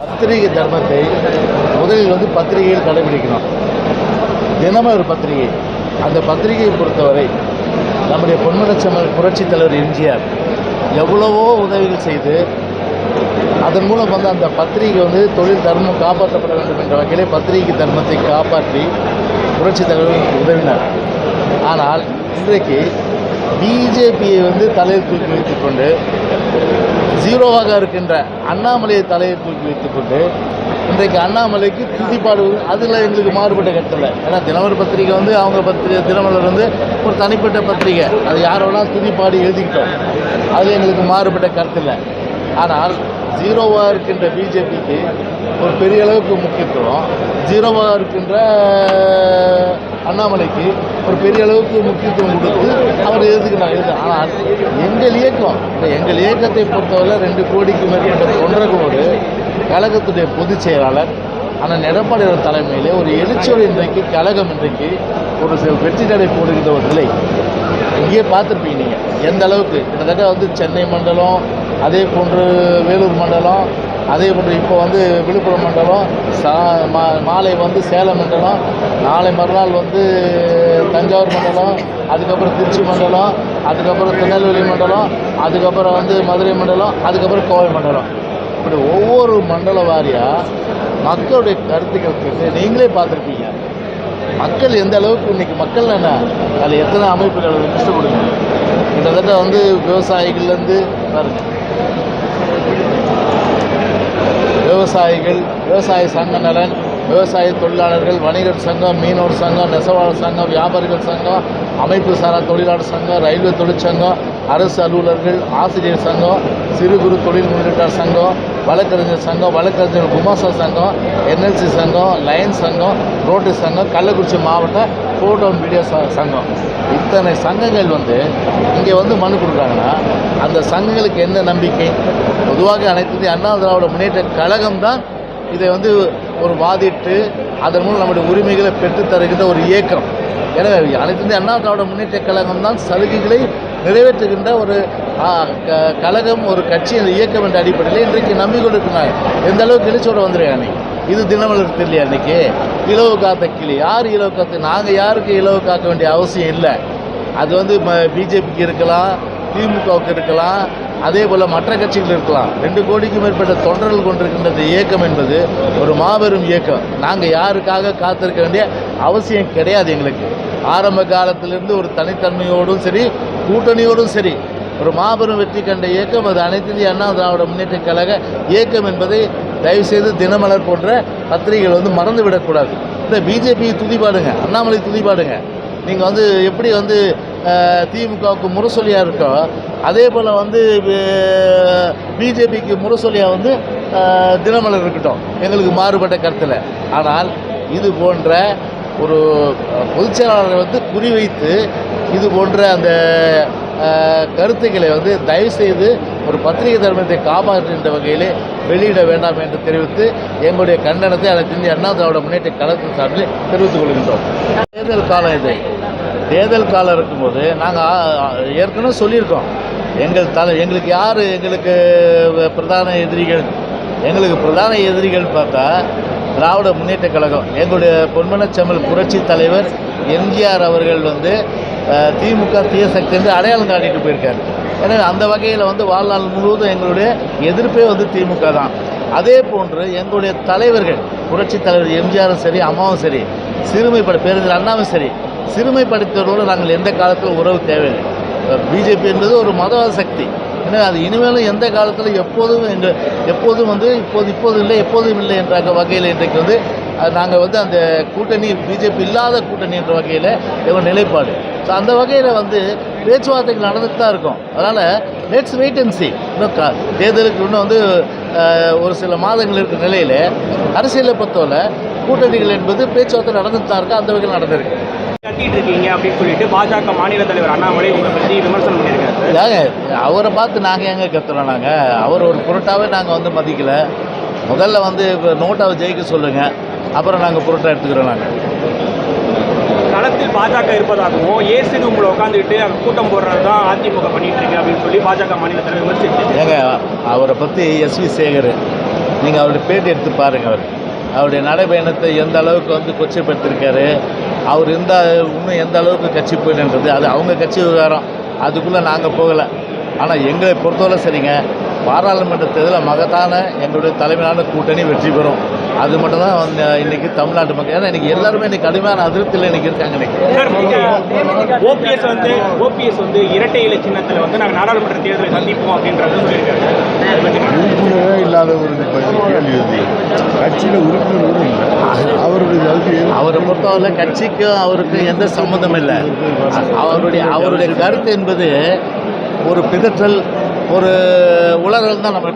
பத்திரிகை தர்மத்தை முதலில் வந்து பத்திரிகையில் கடைபிடிக்கணும். தினமும் ஒரு பத்திரிகை. அந்த பத்திரிகையை பொறுத்தவரை நம்முடைய பொன்மலச்சமல் புரட்சித் தலைவர் எம்ஜிஆர் எவ்வளவோ உதவிகள் செய்து அதன் மூலம் வந்து அந்த பத்திரிகை வந்து தொழில் தர்மம் காப்பாற்றப்பட வேண்டும் என்ற வகையிலே பத்திரிகை தர்மத்தை காப்பாற்றி புரட்சித் தலைவர் உதவினார். ஆனால் இன்றைக்கு பிஜேபியை வந்து தலையில் தூக்கி வைத்துக்கொண்டு ஜீரோவாக இருக்கின்ற அண்ணாமலையை தலையை தூக்கி வைத்துக்கொண்டு இன்றைக்கு அண்ணாமலைக்கு துதிப்பாடு அதில் எங்களுக்கு மாறுபட்ட கருத்தில் ஏன்னா தினமர் பத்திரிகை வந்து அவங்க பத்திரிகை தினமலர் வந்து ஒரு தனிப்பட்ட பத்திரிகை. அது யார் துதிப்பாடு எழுதிக்கிட்டோம் அது எங்களுக்கு மாறுபட்ட கருத்தில். ஆனால் ஜீரோவாக இருக்கின்ற பிஜேபிக்கு ஒரு பெரிய அளவுக்கு முக்கியத்துவம். ஜீரோவாக இருக்கின்ற அண்ணாமலைக்கு ஒரு பெரிய அளவுக்கு முக்கியத்துவம் கொடுத்து அவர் எழுதுகிறார் எழுது ஆனால் எங்கள் இயக்கம் இப்போ எங்கள் இயக்கத்தை பொறுத்தவரை ரெண்டு கோடிக்கு மேற்பட்ட தொண்டர்களோடு கழகத்துடைய பொதுச் செயலாளர் ஆனால் எடப்பாடியார் தலைமையிலே ஒரு எழுச்சியோடு இன்றைக்கு கழகம் இன்றைக்கு ஒரு சில வெற்றி நடை போடுகின்ற ஒரு நிலை. இங்கேயே பார்த்துருப்பீங்க நீங்கள் எந்த அளவுக்கு? கிட்டத்தட்ட வந்து சென்னை மண்டலம் அதே போன்று வேலூர் மண்டலம் அதே போன்று இப்போ வந்து விழுப்புரம் மண்டலம் சா மா மாலை வந்து சேலம் மண்டலம் நாளை மறுநாள் வந்து தஞ்சாவூர் மண்டலம் அதுக்கப்புறம் திருச்சி மண்டலம் அதுக்கப்புறம் திருநெல்வேலி மண்டலம் அதுக்கப்புறம் வந்து மதுரை மண்டலம் அதுக்கப்புறம் கோவை மண்டலம். இப்படி ஒவ்வொரு மண்டல வாரியாக மக்களுடைய கருத்துக்கள் கேட்டு நீங்களே பார்த்துருப்பீங்க. மக்கள் எந்த அளவுக்கு இன்னைக்கு மக்கள் என்ன அதில் எத்தனை அமைப்புகள் கஷ்டப்படுங்க கொடுங்க. கிட்டத்தட்ட வந்து விவசாயிகள்லேருந்து பாருங்கள் விவசாயிகள் விவசாய சங்க நலன் விவசாய தொழிலாளர்கள் வணிகர் சங்கம் மீனவர் சங்கம் நெசவாளர் சங்கம் வியாபாரிகள் சங்கம் அமைப்பு சாரா தொழிலாளர் சங்கம் ரயில்வே தொழிற்சங்கம் அரசு அலுவலர்கள் ஆசிரியர் சங்கம் சிறு குறு தொழில் முதலீட்டாளர் சங்கம் வழக்கறிஞர் சங்கம் வழக்கறிஞர் குமாசா சங்கம் என்எல்சி சங்கம் லயன்ஸ் சங்கம் ரோட்டரி சங்கம் கள்ளக்குறிச்சி மாவட்ட ஃபோட்டோ அண்ட் வீடியோ ச- சங்கம். இத்தனை சங்கங்கள் வந்து இங்கே வந்து மனு கொடுக்குறாங்கன்னா அந்த சங்கங்களுக்கு என்ன நம்பிக்கை? பொதுவாக அனைத்து அண்ணா திராவிட முன்னேற்ற கழகம் தான் இதை வந்து ஒரு வாதிட்டு அதன் மூலம் நம்முடைய உரிமைகளை பெற்றுத்தருகின்ற ஒரு இயக்கம். எனவே அனைத்து இந்திய அண்ணா திராவிட முன்னேற்ற கழகம் தான் சலுகைகளை நிறைவேற்றுகின்ற ஒரு க- கழகம் ஒரு கட்சி அந்த இயக்கம் என்ற அடிப்படையில் இன்றைக்கு நம்பிக்கொண்டிருக்கிறார் எந்த அளவுக்கு எழுச்சோட வந்துருக்காங்க இது தினமலர் தெரியலையா அன்னைக்கு இலவு காத்த கிளி யார் இலவு காத்து? நாங்கள் யாருக்கு இலவு காக்க வேண்டிய அவசியம் இல்லை. அது வந்து பிஜேபிக்கு இருக்கலாம் திமுகவுக்கு இருக்கலாம் அதே போல் மற்ற கட்சிகள் இருக்கலாம். ரெண்டு கோடிக்கும் மேற்பட்ட தொண்டர்கள் கொண்டிருக்கின்ற இந்த இயக்கம் என்பது ஒரு மாபெரும் இயக்கம். நாங்கள் யாருக்காக காத்திருக்க வேண்டிய அவசியம் கிடையாது எங்களுக்கு. ஆரம்ப காலத்திலிருந்து ஒரு தனித்தன்மையோடும் சரி கூட்டணியோடும் சரி ஒரு மாபெரும் வெற்றி கண்ட இயக்கம். அது அனைத்து இந்திய அண்ணா திராவிட முன்னேற்ற கழக இயக்கம் என்பதை தயவுசெய்து தினமலர் போன்ற பத்திரிகைகள் வந்து மறந்து விடக்கூடாது இந்த பிஜேபி துதிப்பாடுங்க அண்ணாமலை துதிப்பாடுங்க நீங்கள் வந்து எப்படி வந்து திமுகவுக்கு முரசொலியாக இருக்கோ? அதே போல் வந்து பிஜேபிக்கு முரசொலியாக வந்து தினமலர் இருக்கட்டும். எங்களுக்கு மாறுபட்ட கருத்தில். ஆனால் இது போன்ற ஒரு பொதுச்செயலாளரை வந்து குறிவைத்து இது போன்ற அந்த கருத்துக்களை வந்து தயவுசெய்து ஒரு பத்திரிகை தர்மத்தை காப்பாற்றுகின்ற வகையிலே வெளியிட வேண்டாம் என்று தெரிவித்து எங்களுடைய கண்டனத்தை அனைத்து இந்திய அண்ணா திராவிட முன்னேற்ற கழகத்தின் சார்பில் தெரிவித்துக் கொள்கின்றோம். தேர்தல் காலம் இது. தேர்தல் காலம் இருக்கும்போது நாங்கள் ஏற்கனவே சொல்லியிருக்கோம். எங்கள் தலை எங்களுக்கு யார் எங்களுக்கு பிரதான எதிரிகள்? எங்களுக்கு பிரதான எதிரிகள் பார்த்தா திராவிட முன்னேற்ற கழகம். எங்களுடைய பொன்மனச்செம்மல் புரட்சி தலைவர் எம்ஜிஆர் அவர்கள் வந்து திமுக தீய சக்தி என்று அடையாளம் காட்டிட்டு போயிருக்காரு. ஏன்னா அந்த வகையில் வந்து வாழ்நாள் முழுவதும் எங்களுடைய எதிர்ப்பே வந்து திமுக தான். அதே போன்று எங்களுடைய தலைவர்கள் புரட்சி தலைவர் எம்ஜிஆரும் சரி அம்மாவும் சரி சிறுமைப்பட பேருந்தில் அண்ணாவும் சரி சிறுமைப்படுத்துவதோடு நாங்கள் எந்த காலத்திலும் உறவு தேவையில்லை. பிஜேபி என்பது ஒரு மதவாத சக்தி. எனவே அது இனிமேலும் எந்த காலத்தில் எப்போதும் எங்கள் எப்போதும் வந்து இப்போது இப்போதும் இல்லை எப்போதும் இல்லை என்ற வகையில் இன்றைக்கு வந்து நாங்கள் வந்து அந்த கூட்டணி பிஜேபி இல்லாத கூட்டணி என்ற வகையில் எங்கள் நிலைப்பாடு. ஸோ அந்த வகையில் வந்து பேச்சுவார்த்தைகள் நடந்துட்டு தான் இருக்கும். அதனால் லெட்ஸ் வெயிட் அண்ட் சி இன்னும் தேர்தலுக்கு இன்னும் வந்து ஒரு சில மாதங்கள் இருக்கிற நிலையில் அரசியலை பொறுத்தவரை கூட்டணிகள் என்பது பேச்சுவார்த்தை நடந்துட்டு தான் இருக்கு அந்த வகையில் நடந்திருக்கு. கட்டிட்டு இருக்கீங்க அப்படின்னு சொல்லிட்டு பாஜக மாநில தலைவர் அண்ணாமலை உங்களை பற்றி விமர்சனம் பண்ணியிருக்காரு. அவரை பார்த்து நாங்கள் எங்கே கத்துறோம் நாங்கள் அவர் ஒரு பொருட்டாவே நாங்கள் வந்து மதிக்கலை. முதல்ல வந்து இப்போ நோட்டாவை ஜெயிக்க சொல்லுங்கள் அப்புறம் நாங்கள் பொருட்டா எடுத்துக்கிறோம் நாங்கள் களத்தில் பாஜக இருப்பதாகவும் ஏசி உங்களை உட்காந்துக்கிட்டு அங்கே கூட்டம் போடுறது தான் அதிமுக பண்ணிட்டு இருக்கு அப்படின்னு சொல்லி பாஜக மாநில தலைவர் விமர்சிச்சு ஏங்க அவரை பற்றி எஸ்வி சேகர் நீங்கள் அவருடைய பேட்டி எடுத்து பாருங்கள் அவர். அவருடைய நடைபயணத்தை எந்த அளவுக்கு வந்து கொச்சைப்படுத்திருக்காரு அவர் இந்த இன்னும் எந்த அளவுக்கு கட்சி போயிடுன்றது அது அவங்க கட்சி விவகாரம் அதுக்குள்ளே நாங்கள் போகலை. ஆனால் எங்களை பொறுத்தவரை சரிங்க பாராளுமன்ற தேர்தலில் மகத்தான எங்களுடைய தலைமையிலான கூட்டணி வெற்றி பெறும். அது மட்டும் தான் வந்து இன்றைக்கி தமிழ்நாட்டு மக்கள். ஏன்னா இன்றைக்கி எல்லாருமே இன்றைக்கி கடுமையான அதிருப்தியில் இன்றைக்கி இருக்காங்க இன்றைக்கி சார் ஓபிஎஸ் வந்து ஓபிஎஸ் வந்து இரட்டை இலை சின்னத்தில் வந்து நாங்கள் நாடாளுமன்ற தேர்தலை சந்திப்போம் அப்படின்றது? உறுப்பினரே இல்லாதவருக்கு பதில் கேள்வி கட்சியில் உறுப்பினர் இல்லை. அவருடைய? அவரை பொறுத்தவரை கட்சிக்கும் அவருக்கும் எந்த சம்மந்தம் இல்லை. அவருடைய அவருடைய கருத்து என்பது ஒரு பிதற்றல் ஒரு உளறல் தான் நம்ம